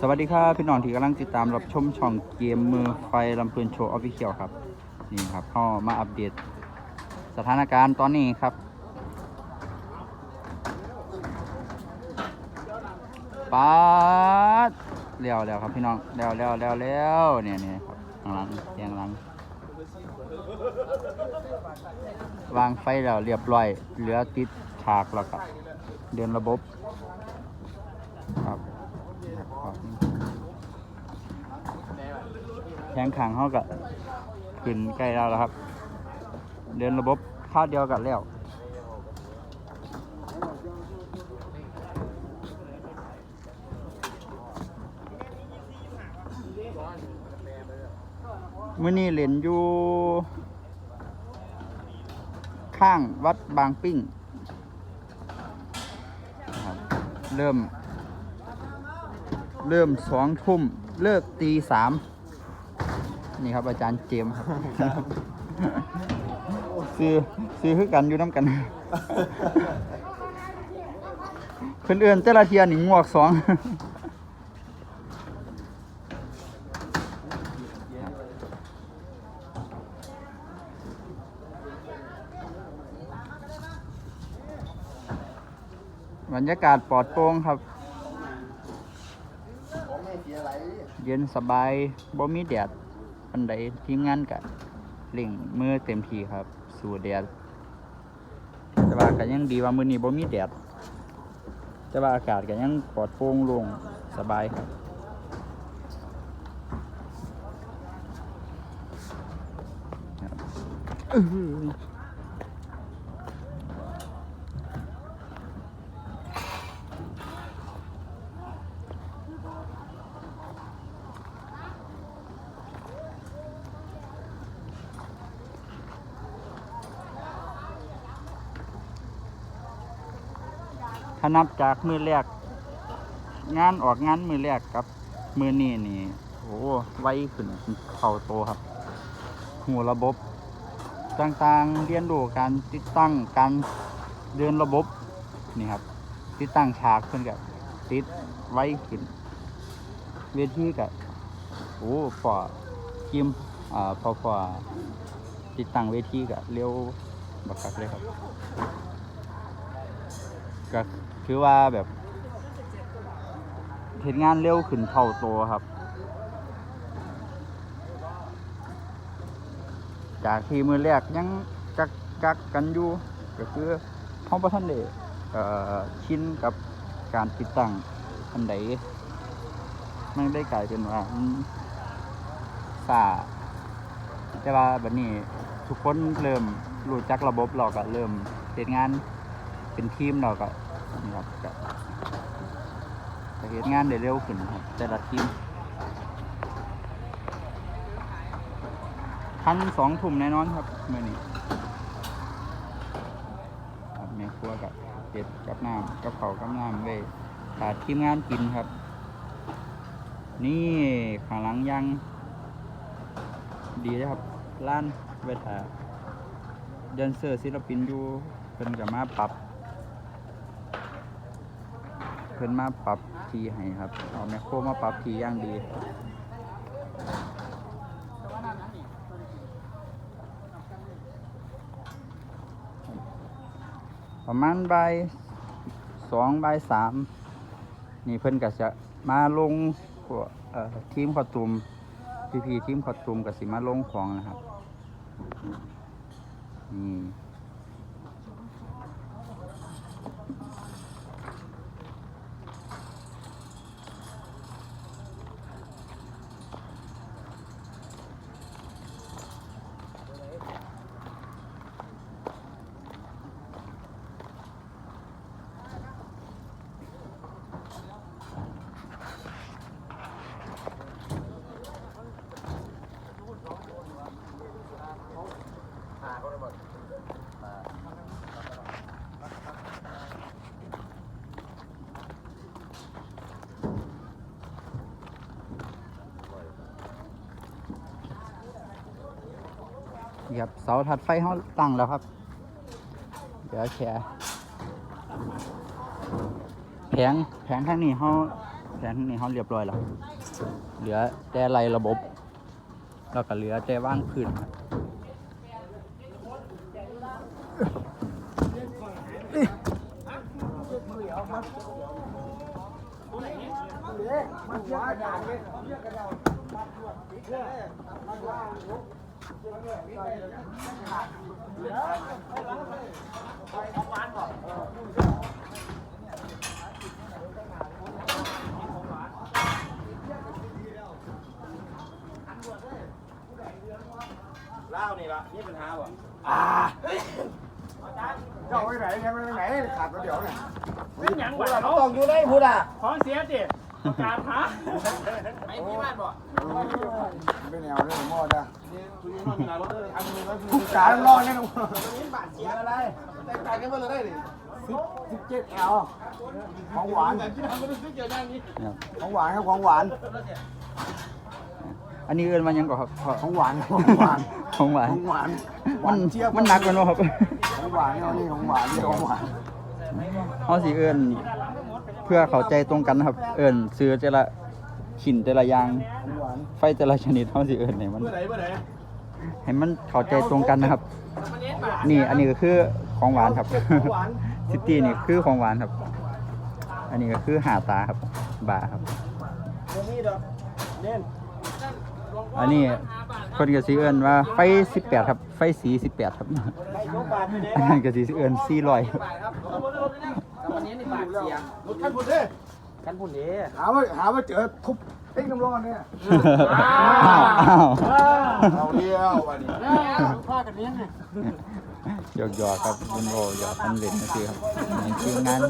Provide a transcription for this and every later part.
สวัสดีครับพี่น้องที่กำลังติดตามรับชมช่องเกมมือไฟลำเพลินโชว์ออฟฟิเชียลครับ นี่ครับเข้ามาอัปเดตสถานการณ์ตอนนี้ครับปาดเลี้วแล้วครับพี่น้องเลี้วแล้วแล้วแล้วเนี่ยเนี่ยครับข้างหลังเสียงหลัง วางไฟแล้วเรียบร้อย เหลือติดฉากแล้วครับ เดินระบบ แข้งขังเขาก็ขึ้นใกล้เราแล้วครับ เดินระบบคาดเดียวกันแล้วมื่อนี้เล่นอยู่ ข้างวัดบางปิ้ง เริ่ม เริ่มสองทุ่มเลิกตีสามนี่ครับอาจารย์เจมส์ครับซื้อซื้อคือกันอยู่น้ำกันเพื่อนเอื่นเจ้าละเทียนหนิงวกสองบรรยากาศปลอดโปร่งครับ เย็นสบายบ่มีแดดอันใดทีมงานกะเล่งมือเต็มที่ครับ สู่แดดแต่ว่าก็ยังดีว่ามื้อนี้บ่มีแดดแต่ว่าอากาศก็ยังปลอดโปร่งโล่งสบายครับอือ ถ้านับจากมือแรก งานออกงานมือแรกครับ มือนี้นี่โอ้ไวขึ้นเข่าโตครับหูระบบต่างๆเรียนรู้การติดตั้งการเดินระบบนี่ครับ ติดตั้งฉากเพิ่นกับติดไว้ขึ้นเวทีกับโอ้พอทีมอ่าพอพอติดตั้งเวทีกับเร็วบักคักเลยครับก็ คือว่าแบบเห็นงานเร็วขึ้นเท่าตัวครับ จากที่มือแรกยังกักกักกันอยู่ก็คือห้องประทันเดชินกับการติดตั้งอันใดมันได้กลายเป็นว่าสาแต่ว่าบัดนี้ทุกคนเริ่มรู้จักระบบเราก็เริ่มเฮ็ดงานเป็นทีมเราก็ นี่ครับก็ก็เฮ็ดงานได้เร็วขึ้นครับแต่ละทีมทันสองทุ่มแน่นอนครับเมื่อนี้ครับแม่ครัวกับเป็ดกับน้ำกับเขากับน้ำไว้ขาดทีมงานกินครับ นี่ข้างหลังยัง ดีเลยครับร้านเวทาเดนเซอร์ศิลปินอยู่เพิ่นกับมาปรับ พิ่นมาปรับทีให้ครับ เอาแมคโครมาปรับทีอย่างดีประมาณใบสองใบสามนี่เพิ่นก็จะมาลงทีมขอตุมพี่พีทีมขอตุมก็สิมาลงของนะครับนี่ นี่ครับเสาถัดไฟเขาตั้งแล้วครับ เดี๋ยวแช่แผงแผงข้างนี้เขาแผนนี้เขาเรียบร้อยแล้ว เหลือแต่ไรระบบ แล้วก็เหลือแต่ว่างพื้นครับเล่า นี่ละนี่ปัญหาบ่าเจ้าไปไหนเนี่ยไปไหนขาดตัวเดียวเนี่ย เป็นหยังบ่เราต้องอยู่ได้พูดอะ ของเสียดิ ประกาศหาไอ้พี่บ้านบ่เป็นแนวเรื่องหม้อจ้ะคุณยังนอนอยู่หน้ารถเลยทำมือไว้ทุกการรอเนี่ยเสียอะไรแต่งกายกันมาเลยได้ดิสิบสิบเจ็ดแอลของหวานแต่ที่ทำไม่ได้ซื้อเกี่ยวกับนี้ครับของหวานครับของหวาน อันนี้เอินมันยังก่อนครับพ่อของหวานของหวานของหวานของหวานหมัวานนเจี๊ยบมันหนักกันเนาะครับของหวานเนี่ยนี่ของหวานนี่ของหวานเขาสิเอิน เพื่อเข้าใจตรงกันนะครับ เอินซื้อแต่ละขินแต่ละอย่าง หวานไฟแต่ละชนิดเขาสิเอินให้มัน เมื่อไหร่เมื่อไหร่ให้มันเข้าใจตรงกันนะครับ นี่อันนี้ก็คือของหวานครับ หวาน ซิตี้นี่คือของหวานครับ อันนี้ก็คือหาตาครับ บาครับ ตรงนี้ดอกเล่นอันนี้คนก็สิเอินว่าไฟ 18 ครับ ไฟสี 18 ครับไปยกบาทไปไหนอันนั้นก็สิเอิน400ครับ ครับ วันนี้นี่บาทเสียรถคันพุ่นเด้คันพุ่นเด้หาว่าหาว่าเจอทุบเอ้งน้ำร้อนเนี่ยอ้าวอ้าวเราเดียววันนี้ผ้ากันเนี้ยไงหยอกหยอกๆครับคุณโบหยอกมันเล่นนะสิครับนี่คืองาน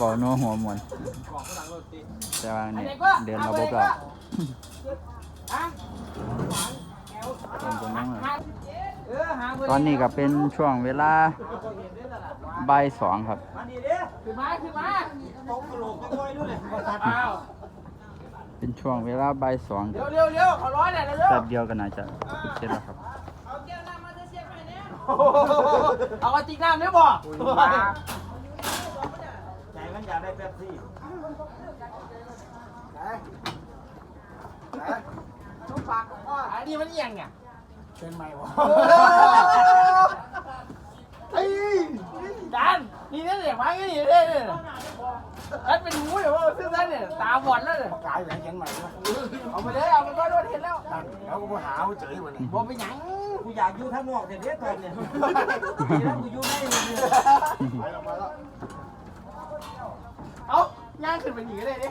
บอกนัวหัวมวนแต่ว่าเนี่ยเดินระบบแล้วตรงตรงนั้นเลย ตอนนี้ก็เป็นช่วงเวลาบ่ายสองครับมาดีเด้ขึ้นมาขึ้นมาตกกระโหลกไปด้วยนู่นเลยอ้าวเป็นช่วงเวลาบ่ายสองเร็วเร็วเร็วขอร้อยหน่อยเร็วแป๊บเดียวก็น่าจะเสร็จแล้วครับ เอากระติกน้ำเนี่ยบ่ใจมันอยากได้เป๊ปซี่ไหนไหนชุบปากอันนี้มันยังเนี่ย เป็นไหมวะไอ้จานนี่เนี่ยเดี๋ยวมาอย่างนี้เนี่ยเนี่ยฉันเป็นหูเดี๋ยวว่าซื้อนั่นเนี่ยตาบอดแล้วเนี่ยกายแหวนเขียนใหม่วะเอาไปเลยเอาไปก็โดนเห็นแล้วนั่นแล้วก็มาหาว่าเจอวันนี้บอกไปหยังกูอยากอยู่ข้างนอกแต่เด็ดตอนเนี่ยแล้วกูอยู่ในเนี่ยไปแล้วมาแล้วเอาย่างขึ้นไปหนีเลยดิ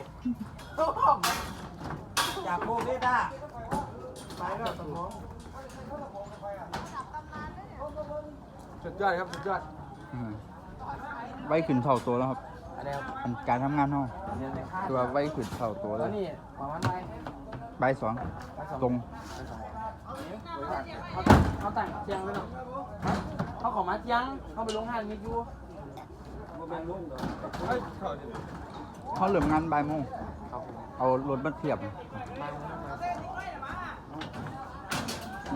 อยากโบกเลยด้าไปก็สมอง สุดยอดครับสุดยอดอืมไว้ขึ้นเท่าตัวแล้วครับอะไรครับอันการทำงานเฮาเนี่ยในค่ายคือว่าไว้ขึ้นเท่าตัวเลแล้วยนี่ประมาณไหนบ่ายสองตรงเขาตั้งเขาตั้งเตียงไว้เนาะเขาขอมาเตียงเขาไปลงห้างมิดยูเป็นลุงเหรอเขาเริ่มงานบ่ายโมงเอารถมาเทียบ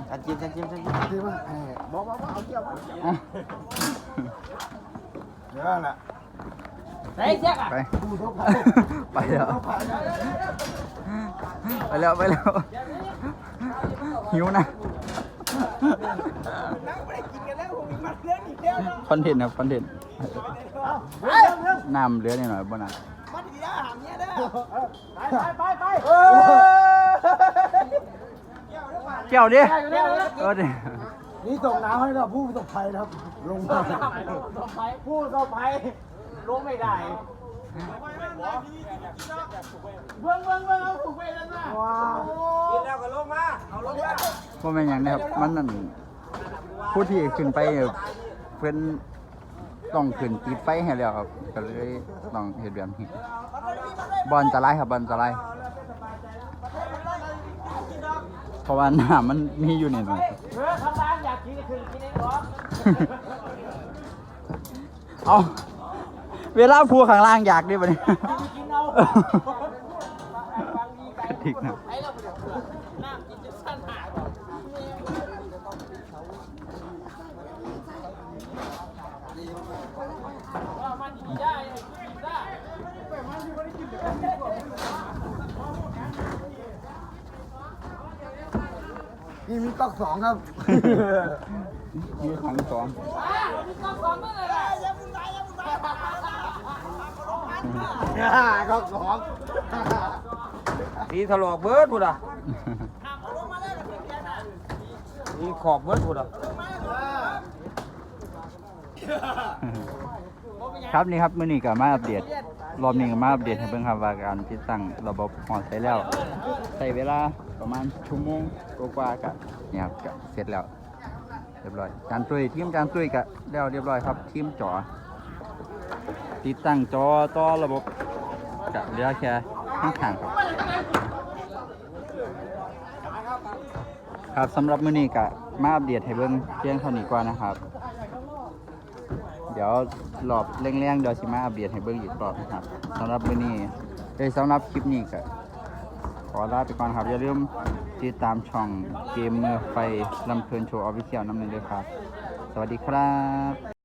จันจิ้มจันจิ้มจันจิ้มที่ว่าเอ้ยบอกบอกบอกเอาเกี่ยวมาอะเดี๋ยวน่ะไหนเจ๊กอะไปผู้ทุบไปไปแล้วทุบไปนะไปแล้วไปแล้วหิวนะคอนเทนต์ครับคอนเทนต์น้ำเหลือนิดหน่อยบ่น่ะไปไปไป เกี่ยวดิเออดินี่ส่งน้ำให้เราผู้ประสบภัยนะครับ ลงมาต่อไปพูดต่อไปลงไม่ได้เบิ้งเบิ้งเบิ้งเอาถูกไปแล้วนะว้าวกินแล้วก็ลงมา เอาลงมาบ่แม่นหยังนะครับ มันนั่นผู้ที่ขึ้นไปเพิ่นต้องขึ้นติดไฟให้แล้วครับก็เลยต้องเฮ็ดแบบนี้บอลตรายครับบอลตราย เพราะว่าน้ำมันมีอยู่ในนั้นเออข้างล่างอยากกินก็คือกินเองหรอเอาเวลาพูข้างล่างอยากดิบัดนี้กินเอากระติกนะ ไอ้เราเดี๋ยวน้ำกินจะสั้นหายว่ามันดีได้กินได้ นี่มี ก๊อกสองครับ มีขังสองก๊อกสองตีถลอกเบิร์ดพูดอะตีขอบเบิร์ดพูดอะครับนี่ครับมื้อนี้ก็มาอัปเดต รอบนี้ก็มาอัปเดตให้เบิ่งครับว่าการติดตั้งระบบหอดใช้แล้วใช้เวลาประมาณชั่วโมงกว่าๆก็เนี่ยครับก็เสร็จแล้ว เรียบร้อยจานตุ้ยทีมจานตุ้ยก็แล้วเรียบร้อยครับทีมจอติดตั้งจอต่อระบบก็เหลือแค่ข้างข้างๆครับครับสำหรับมื้อนี้ก็มาอัปเดตให้เบิ่งเพียงเท่านี้ก่อนนะครับ เดี๋ยวรอบเร่งๆเดี๋ยวสิมาอัปเดตให้เบิ่งอีกรอบนะครับสำหรับมื้อนี้เอ้ยสำหรับคลิปนี้ก็ขอลาไปก่อนครับ อย่าลืมติดตามช่องเกมเมอร์ไฟลำเพลินโชว์ออฟฟิเชียลน้ำหนึ่งด้วยครับ สวัสดีครับ